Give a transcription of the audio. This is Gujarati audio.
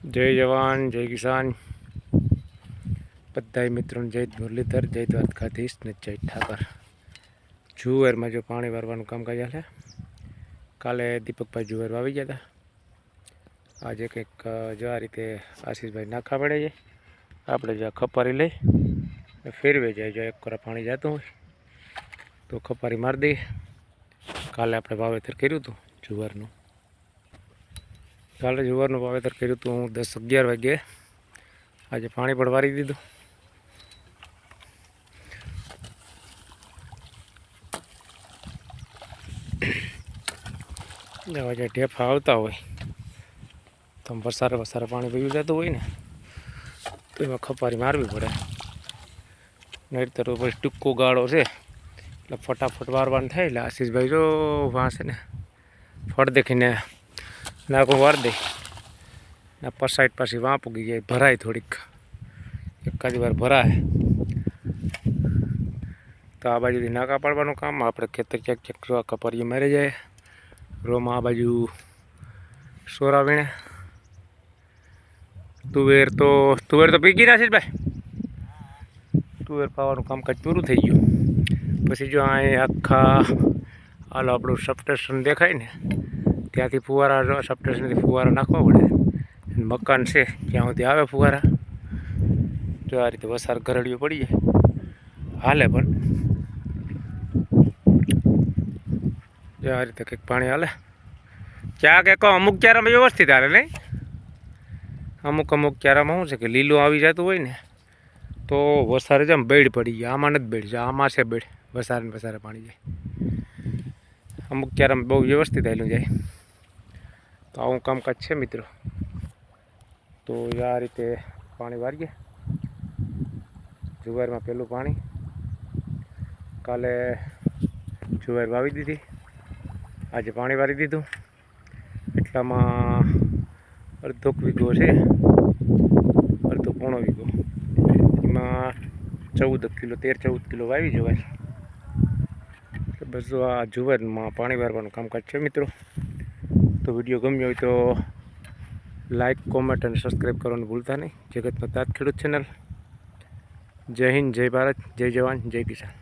જય જવાન, જય કિસાન. બધાય મિત્રોને જય મુરલીધર, જય દ્વારકાધીશ ને જય ઠાકર. જુવેરમાં જો પાણી વારવાનું કામકાજ હાલે. કાલે દીપકભાઈ જુવેર વાવી ગયા હતા આજે કંઈક જો આ રીતે આશીષભાઈ નાખા પડે છે. આપણે જો ખપારી લઈ ફેરવે જાય, જો એક કોરા પાણી જતું હોય તો ખપારી મારી દઈએ. કાલે આપણે વાવેતર કર્યું હતું જુવારનું. કાલે જુવારનું વાવેતર કર્યું હતું હું દસ અગિયાર વાગ્યે આજે પાણી પણ વારી દીધું. આવા જે ઢેફા આવતા હોય, તો વરસારે વરસારે પાણી પીવું જતું હોય ને, તો એમાં ખપારી મારવી પડે. નહીતર પછી ટૂંકો ગાળો છે, એટલે ફટાફટ વારવાનું થાય, એટલે આશીષભાઈ જો વાંસે ને ફળ દેખીને નાખું વાર દે. ના પર સાઈડ પાછી વાંપ ઉગી જાય, ભરાય થોડીક. એકાદ વાર ભરાય. તો આ બાજુથી નાકા પાડવાનું કામ, આપણે ખેતર ક્યાંક ચેક જોવા કપરીએ મારી જાય. રોમાં આ બાજુ સોરા વીણે. તુવેર તો તુવેર તો પીકી ના છે ભાઈ? તુવેર પાવાનું કામકાજ પૂરું થઈ ગયું. પછી જો અહીં આખા, હાલો આપણું સબસ્ટેશન દેખાય ને. ત્યાંથી ફુવારા સપ્ટેશનથી ફુવારા નાખવા પડે. મકાન છે, ત્યાં સુધી આવે ફુવારા. જો આ રીતે વસાર ગરડીઓ પડી જાય. હાલે પણ. જો આ રીતે કંઈક પાણી હાલે. ક્યાં કે કહો અમુક ક્યારામાં વ્યવસ્થિત હાલે નહીં. અમુક અમુક ક્યારામાં શું છે કે લીલું આવી જતું હોય ને, તો વસારે જેમ બેડ પડી ગયા. આમાં નથી બેડ જાય આમાં છે બેડ. વસારે વસારે પાણી જાય. અમુક ક્યારામાં બહુ વ્યવસ્થિત આવેલું જાય. તો આવું કામકાજ છે મિત્રો. તો આ રીતે પાણી વારીએ. જુવારમાં પહેલું પાણી. કાલે જુવાર વાવી દીધી. આજે પાણી વારી દીધું. એટલામાં અડધો વીઘો છે. અડધો પોણો વીઘો. એમાં ચૌદ કિલો, તેર ચૌદ કિલો વાવી જવાય. બસ આ જુવારમાં પાણી વારવાનું કામકાજ છે મિત્રો. તો વીડિયો ગમ્યો હોય તો લાઇક કોમેન્ટ અને સબસ્ક્રાઈબ કરવાનું ભૂલતા નહીં. જગતનો તાત ખેડૂત ચેનલ જય હિન્દ, જય ભારત, જય જવાન, જય કિસાન.